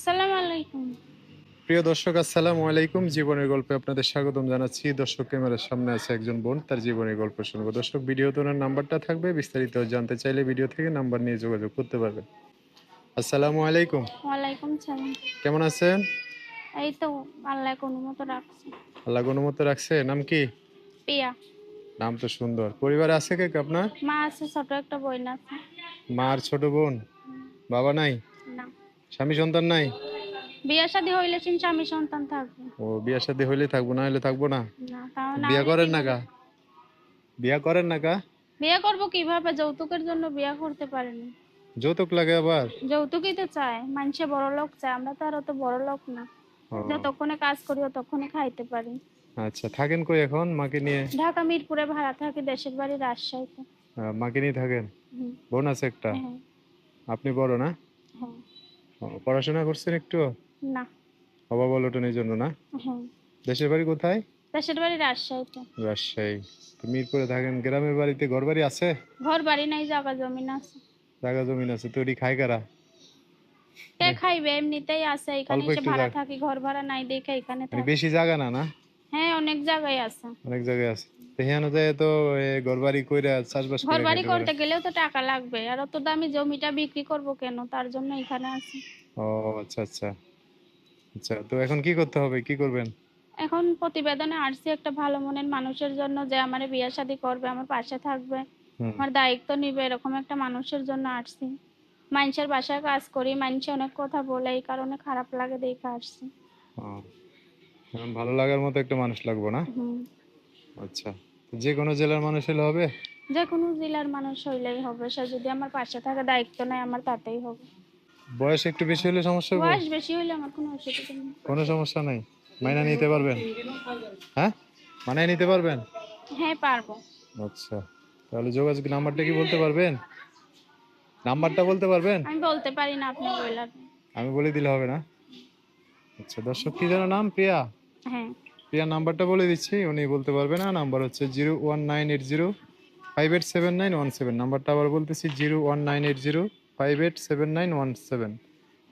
আসসালামু আলাইকুম। প্রিয় দর্শক আসসালামু আলাইকুম। জীবনের গল্পে আপনাদের স্বাগতম জানাচ্ছি। দর্শক ক্যামেরার সামনে আছে একজন বোন তার জীবনের গল্প শুনব। দর্শক ভিডিওতে ওনার নাম্বারটা থাকবে। বিস্তারিত জানতে চাইলে ভিডিও থেকে নাম্বার নিয়ে যোগাযোগ করতে পারবেন। আসসালামু আলাইকুম। ওয়ালাইকুম সালাম। কেমন আছেন? এই তো আল্লাহ কোনো মতো রাখছে। আল্লাহ অনুমত রাখছে। নাম কি? পিয়া নাম তো সুন্দর। পরিবারে আছে কে কে আপনার? মা আছে ছোট একটা বোন আছে। মা আর ছোট বোন? বাবা নাই? স্বামী সন্তান নাই? বিয়ে শাদী হইলে চিন স্বামী সন্তান থাকবে। ও বিয়ে শাদী হইলে থাকব না হলে থাকব না? না তাও না বিয়া করেন না কা? বিয়া করেন না কা? বিয়ে করব কীভাবে? যৌতুকের জন্য বিয়ে করতে পারিনি। যৌতুক লাগে আবার? যৌতুকই তো চায় মানুষে বড় লোক চায় আমরা তো আর অত বড় লোক না। যতক্ষণে কাজ করি ততক্ষণে খাইতে পারি। আচ্ছা থাকেন কই এখন মাকে নিয়ে? ঢাকা মিরপুরে ভাড়া থাকি দেশের বাড়ি রাজশাহীতে। মাকে নিয়ে থাকেন? বোন আছে একটা? হ্যাঁ। আপনি বড় না? পড়াশোনা করছেন একটু? না। অভাব অনটনের জন্য না? দেশের বাড়ি কোথায়? দেশের বাড়ি রাজশাহীতে। রাজশাহী। তো মিরপুরে থাকেন গ্রামের বাড়িতে ঘর বাড়ি আছে? ঘর বাড়ি নাই জায়গা জমিন আছে। জায়গা জমিন আছে তৈরি খায় কারা? কে খাইবে? এমনিতেই আছে এখানে এসে ভাড়া থাকি ঘর ভাড়া নাই দেখে এখানে মানে বেশি জায়গা না না? হ্যাঁ অনেক জায়গায় আছে। অনেক জায়গায় আছে। হেন যায় তো এ, ঘর বাড়ি কইরা চাষবাস ঘর করে বাড়ি খাইতে পারে। করতে গেলেও তো টাকা লাগবে। আর অত দামি জমিটা বিক্রি করব কেন? তার জন্য এখানে আছি। ও আচ্ছা আচ্ছা। আচ্ছা তো এখন কি করতে হবে? কি করবেন? এখন প্রতিবেদনে আসছি একটা ভালো মনের মানুষের জন্য যে আমার বিয়ে শাদী করবে আমার পাশে থাকবে। আমার দায়িত্ব নিবে এরকম একটা মানুষের জন্য আসছি। মানুষের বাসায় কাজ করি মানুষ অনেক কথা বলে এই কারণে খারাপ লাগে দেখে আসছি। ভালো লাগার মতো একটা মানুষ লাগবে না? আচ্ছা। যে কোনো জেলার মানুষ হলে হবে? যে কোনো জেলার মানুষ হইলেই হবে। সে যদি আমার পাশে থাকে দায়িত্ব নেয় আমার তাতেই হবে। বয়স একটু বেশি হলে সমস্যা হবে? বয়স বেশি হলে আমার কোনো অসুবিধা নেই। কোনো সমস্যা নাই। মাইনা নিতে পারবেন? হ্যাঁ? মানায় নিতে পারবেন? হ্যাঁ পারব। আচ্ছা। তাহলে যোগাযোগ নাম্বারটা কি বলতে পারবেন? নাম্বারটা বলতে পারবেন? আমি বলতে পারি না আপনি বললেন। আমি বলে দিলে হবে না। আচ্ছা দর্শক কি যেন নাম প্রিয়া? হ্যাঁ। প্রিয়ার নাম্বারটা বলে দিচ্ছি উনি বলতে পারবে না নাম্বার হচ্ছে zero one nine eight zero five eight seven nine one seven. নাম্বারটা আবার বলতেছি zero one nine eight zero five eight seven nine one seven.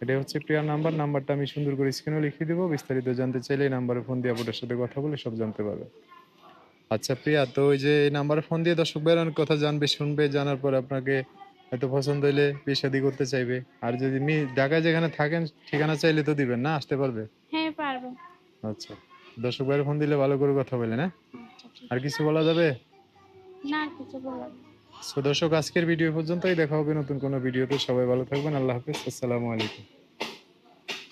এটা হচ্ছে প্রিয়ার নাম্বার নাম্বারটা আমি সুন্দর করে স্ক্রিনে লিখে দিব বিস্তারিত জানতে চাইলে এই নাম্বারে ফোন দিয়ে আপনার সাথে কথা বলে সব জানতে পারবে। আচ্ছা প্রিয়া তো ওই যে এই নাম্বারে ফোন দিয়ে দর্শক অনেক কথা জানবে শুনবে জানার পর আপনাকে হয়তো পছন্দ হলে বিয়ে শাদী করতে চাইবে। আর যদি মি ঢাকায় যেখানে থাকেন ঠিকানা চাইলে তো দিবেন না আসতে পারবে? হ্যাঁ পারব। আচ্ছা। দর্শক ভাইয়ের ফোন দিলে ভালো করে কথা বলে না আচ্ছা আর কিছু বলা যাবে? না কিছু বলা সো দর্শক আজকের ভিডিও পর্যন্তই। দেখা হবে নতুন কোনো ভিডিওতে। সবাই ভালো থাকবেন। আল্লাহ হাফেজ। আসসালামু আলাইকুম।